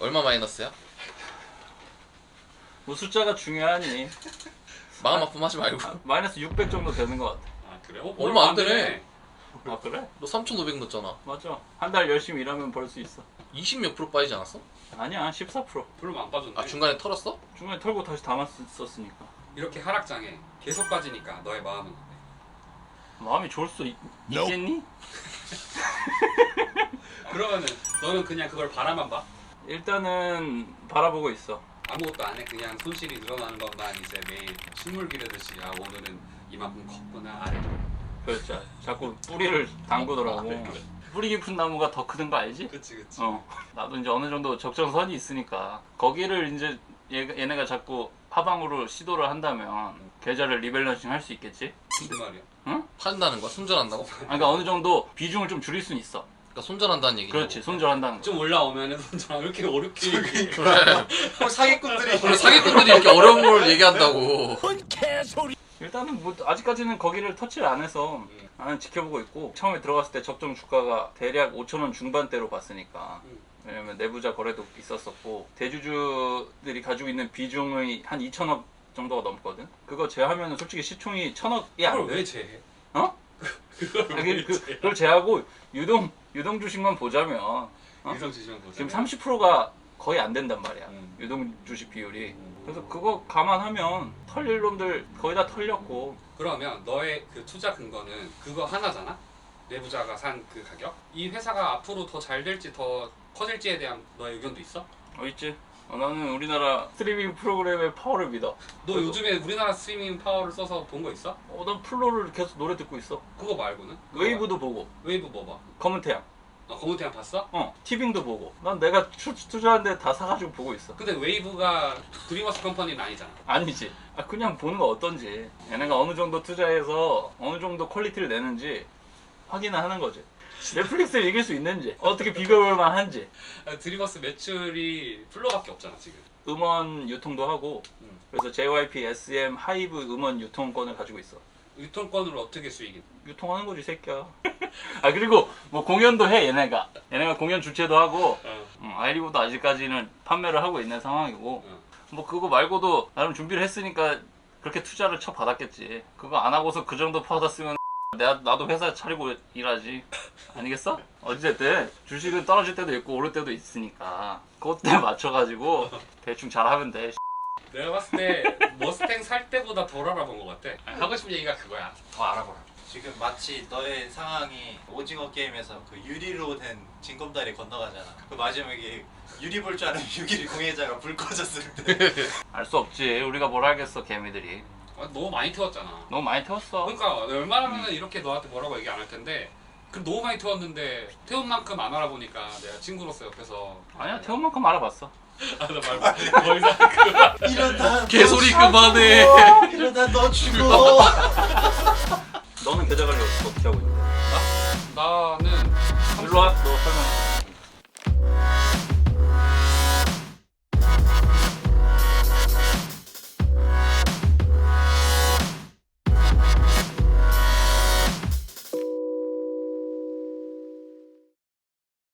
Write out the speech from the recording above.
얼마 마이너스야? 뭐 숫자가 중요하니 마음 아픔하지 말고 아, 마이너스 600 정도 되는 것 같아 아 그래? 어, 얼마 안 되네. 아 그래? 너 3,500 넣었잖아 맞아 한 달 열심히 일하면 벌 수 있어 20몇 프로 빠지지 않았어? 아니야 14% 별로 안 빠졌네. 아 중간에 털었어? 중간에 털고 다시 담았었으니까 이렇게 하락장에 계속 빠지니까 너의 마음은 어때? 마음이 좋을 수 있, 있겠니? 그러면은 너는 그냥 그걸 바라만 봐? 일단은 바라보고 있어 아무것도 안 해? 그냥 손실이 늘어나는 것만 이제 매일 식물 기르듯이 아 오늘은 이만큼 컸구나 아래 그렇죠 자꾸 뿌리를 담그더라고 뿌리 깊은 나무가 더 크는 거 알지? 그치 그치 어 나도 이제 어느 정도 적정선이 있으니까 거기를 이제 얘, 얘네가 자꾸 파방으로 시도를 한다면 계좌를 리밸런싱 할 수 있겠지? 무슨 말이야? 판다는 거야? 손절한다고? 아, 그러니까 어느 정도 비중을 좀 줄일 수는 있어 그러니까 손절한다는 얘기죠 그렇지 손절한다는 거 좀 올라오면은 손절 왜 이렇게 어렵게 얘기해? 그래 사기꾼들이 원래 사기꾼들이 이렇게 어려운 걸 얘기한다고 일단은 뭐 아직까지는 거기를 터치를 안 해서 나는 지켜보고 있고 처음에 들어갔을 때 적정 주가가 대략 5천 원 중반대로 봤으니까 음. 왜냐면 내부자 거래도 있었었고 대주주들이 가지고 있는 비중이 한 2천억 정도가 넘거든 그거 제하면 솔직히 시총이 천억이 그걸 안돼 왜 제해? 어? 그걸 아, 왜 그, 그? 그걸 제하고 유동 유동 주식만 보자면 어? 이성 지시면 보자 지금 30%가 거의 안 된단 말이야 음. 유동 주식 비율이 음. 그래서 그거 감안하면 털릴 놈들 거의 다 털렸고 그러면 너의 그 투자 근거는 그거 하나잖아? 내부자가 산 그 가격? 이 회사가 앞으로 더 잘 될지 더 커질지에 대한 너의 의견도 있어? 어 있지 어, 나는 우리나라 스트리밍 프로그램의 파워를 믿어 너 그래도- 요즘에 우리나라 스트리밍 파워를 써서 본 거 있어? 어, 난 플로를 계속 노래 듣고 있어 그거 말고는? 그거 웨이브도 보고 봐. 웨이브 뭐 봐? 검은 태양 아, 검은 태양 봤어? 어 티빙도 보고 난 내가 투, 투자한 데 다 사가지고 보고 있어 근데 웨이브가 드리머스 컴퍼니는 아니잖아 아니지 아, 그냥 보는 거 어떤지 얘네가 어느 정도 투자해서 어느 정도 퀄리티를 내는지 확인을 하는 거지 넷플릭스를 이길 수 있는지 어떻게 비교해볼만 한지. 아, 드리머스 매출이 플로밖에 없잖아 지금. 음원 유통도 하고 음. 그래서 JYP, SM, 하이브 음원 유통권을 가지고 있어. 유통권으로 어떻게 수익이 유통하는 거지 이 새끼야. 아 그리고 뭐 공연도 해 얘네가. 얘네가 공연 주최도 하고 어, 음, 아이리브도 아직까지는 판매를 하고 있는 상황이고 어. 뭐 그거 말고도 나름 준비를 했으니까 그렇게 투자를 쳐 받았겠지. 그거 안 하고서 그 정도 받았으면 내가 나도 회사 차리고 일하지. 아니겠어? 어찌됐든 주식은 떨어질 때도 있고 오를 때도 있으니까. 그때 맞춰가지고 대충 잘하면 돼 내가 봤을 때 머스탱 살 때보다 덜 알아본 것 같아. 하고 싶은 얘기가 그거야. 더 알아보라 지금 마치 너의 상황이 오징어 게임에서 그 유리로 된 징검다리 건너가잖아. 그 마지막에 유리 볼 줄 아는 유기리 공예자가 불 꺼졌을 때. 알 수 없지. 우리가 뭘 알겠어 개미들이 아, 너무 많이 태웠잖아. 너무 많이 태웠어. 그러니까 웬만하면 이렇게 너한테 뭐라고 얘기 안 할 텐데 그 너무 많이 태웠는데 태운 만큼 안 알아보니까 내가 친구로서 옆에서. 아니야 태운 만큼 알아봤어. 아나 말고. 더 이상 그만. 이러다 개소리 너 그만해. 죽어. 이러다 너 죽어